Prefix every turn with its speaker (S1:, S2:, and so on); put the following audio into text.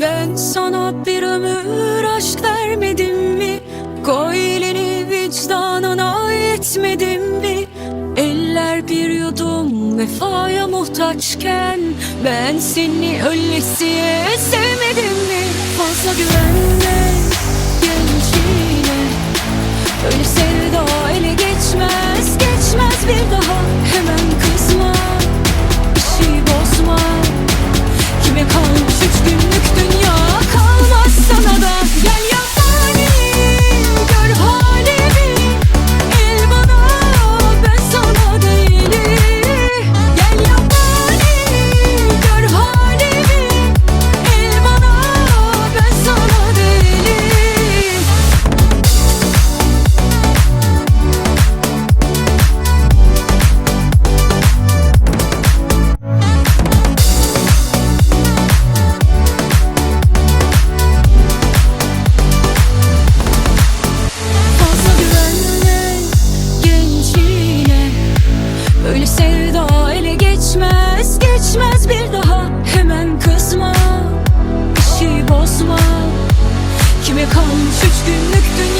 S1: Ben sana bir ömür aşk vermedim mi? Koy elini vicdanına yetmedim mi? Eller bir yudum vefaya muhtaçken Ben seni öylesiye sevmedim mi? Fazla güven bir daha ele geçmez Geçmez bir daha. Hemen kızma işi şey bozma. Kime kalmış üç günlük dünya?